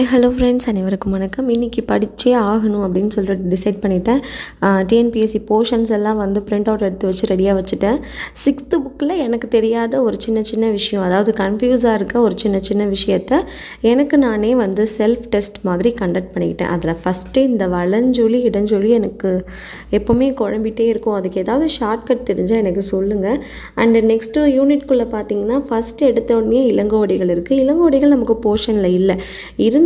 Hi hello friends அனைவருக்கும் வணக்கம். இன்றைக்கி படித்தே ஆகணும் அப்படின்னு சொல்லிட்டு டிசைட் பண்ணிட்டேன். டிஎன்பிஎஸ்சி போர்ஷன்ஸ் எல்லாம் வந்து பிரிண்ட் அவுட் எடுத்து வச்சு ரெடியாக வச்சுட்டேன். சிக்ஸ்த்து புக்கில் எனக்கு தெரியாத ஒரு சின்ன சின்ன விஷயம் அதாவது கன்ஃபியூஸாக இருக்க ஒரு சின்ன சின்ன விஷயத்த எனக்கு நானே வந்து செல்ஃப் டெஸ்ட் மாதிரி கண்டக்ட் பண்ணிக்கிட்டேன். அதில் ஃபஸ்ட்டு இந்த வளஞ்சொலி இடஞ்சொலி எனக்கு எப்போவுமே குழம்பிகிட்டே இருக்கும். அதுக்கு ஏதாவது ஷார்ட்கட் தெரிஞ்சால் எனக்கு சொல்லுங்கள் அண்டு நெக்ஸ்ட்டு யூனிட்குள்ளே பார்த்தீங்கன்னா ஃபஸ்ட்டு எடுத்தோடனே இளங்கோடிகள் இருக்குது இளங்கோடிகள் நமக்கு போர்ஷனில் இல்லை.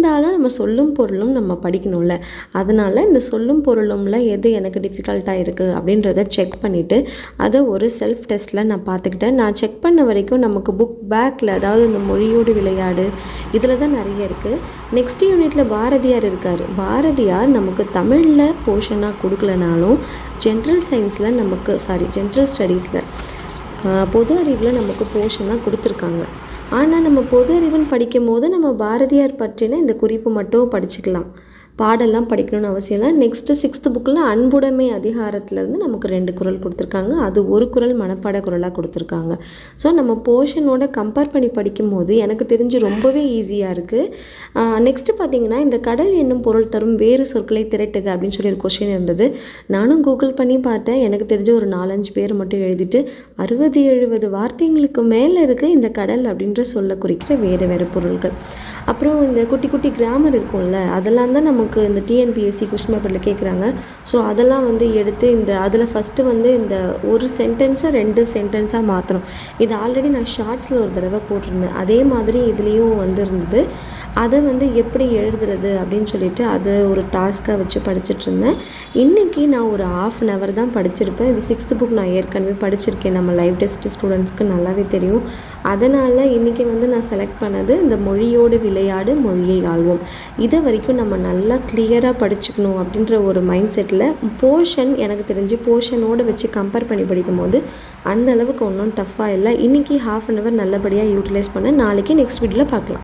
இருந்தாலும் நம்ம சொல்லும் பொருளும் நம்ம படிக்கணும்ல. அதனால் இந்த சொல்லும் பொருளும்ல எது எனக்கு டிஃபிகல்ட்டாக இருக்குது அப்படின்றத செக் பண்ணிவிட்டு அதை ஒரு செல்ஃப் டெஸ்ட்டில் நான் பார்த்துக்கிட்டேன். நான் செக் பண்ண வரைக்கும் நமக்கு புக் பேக்கில் அதாவது இந்த மொழியோடு விளையாடு இதில் தான் நிறைய இருக்குது நெக்ஸ்ட் யூனிட்டில் பாரதியார் இருக்கார். பாரதியார் நமக்கு தமிழில் போர்ஷனாக கொடுக்கலனாலும் ஜென்ரல் சயின்ஸில் நமக்கு சாரி ஜென்ரல் ஸ்டடீஸில் பொது அறிவில் நமக்கு போர்ஷனாக கொடுத்துருக்காங்க. ஆனால் நம்ம பொது அறிவுன்னு படிக்கும் போது நம்ம பாரதியார் பற்றின இந்த குறிப்பு மட்டும் படிச்சுக்கலாம். பாடெல்லாம் படிக்கணும்னு அவசியம் இல்லை. நெக்ஸ்ட்டு சிக்ஸ்த்து புக்கில் அன்புடைமை அதிகாரத்துலேருந்து நமக்கு ரெண்டு குரல் கொடுத்துருக்காங்க. அது ஒரு குரல் மனப்பாட குரலாக கொடுத்துருக்காங்க. ஸோ நம்ம போர்ஷனோட கம்பேர் பண்ணி படிக்கும்போது எனக்கு தெரிஞ்சு ரொம்பவே ஈஸியாக இருக்குது நெக்ஸ்ட்டு பார்த்தீங்கன்னா இந்த கடல் என்னும் பொருள் தரும் வேறு சொற்களை திரட்டுக அப்படின்னு சொல்லி ஒரு கொஷின் இருந்தது. நானும் கூகுள் பண்ணி பார்த்தேன். எனக்கு தெரிஞ்ச ஒரு நாலஞ்சு பேர் மட்டும் எழுதிட்டு அறுபது எழுபது வார்த்தைங்களுக்கு மேலே இருக்குது இந்த கடல் அப்படின்ற சொல்ல குறிக்கிற வேறு வேறு பொருட்கள் அப்புறம் இந்த குட்டி குட்டி கிராமர் இருக்கும்ல அதெல்லாம் தான் நம்ம நமக்கு இந்த டிஎன்பிஎஸ்சி கொஸ்டின் பேப்பரில் கேட்குறாங்க ஸோ அதெல்லாம் வந்து எடுத்து இந்த அதில் ஃபஸ்ட்டு வந்து இந்த ஒரு சென்டென்ஸை ரெண்டு சென்டென்ஸாக மாற்றணும் இது ஆல்ரெடி நான் ஷார்ட்ஸில் ஒரு தடவை போட்டிருந்தேன். அதே மாதிரி இதுலேயும் வந்து இருந்தது அதை வந்து எப்படி எழுதுறது அப்படின்னு சொல்லிட்டு அதை ஒரு டாஸ்க்காக வச்சு படிச்சுட்டு இருந்தேன் இன்றைக்கி நான் ஒரு ஆஃப் அன் ஹவர் தான் படிச்சிருப்பேன். இது சிக்ஸ்த்து புக் நான் ஏற்கனவே படிச்சிருக்கேன். நம்ம லைவ் டெஸ்ட் ஸ்டூடெண்ட்ஸ்க்கு நல்லாவே தெரியும். அதனால் இன்றைக்கி வந்து நான் செலக்ட் பண்ணது இந்த மொழியோடு விளையாடு மொழியை ஆழ்வோம் இதை வரைக்கும் நம்ம நல்லா கிளியராக படிச்சுக்கணும் அப்படின்ற ஒரு மைண்ட் செட்டில் போர்ஷன் எனக்கு தெரிஞ்சு போர்ஷனோடு வச்சு கம்பேர் பண்ணி படிக்கும்போது அந்த அளவுக்கு ஒன்றும் டஃப்பாக இல்லை. இன்றைக்கி ஹாஃப் அன் ஹவர் நல்லபடியாக யூட்டிலைஸ் பண்ண நாளைக்கு நெக்ஸ்ட் வீடியோவில் பார்க்கலாம்.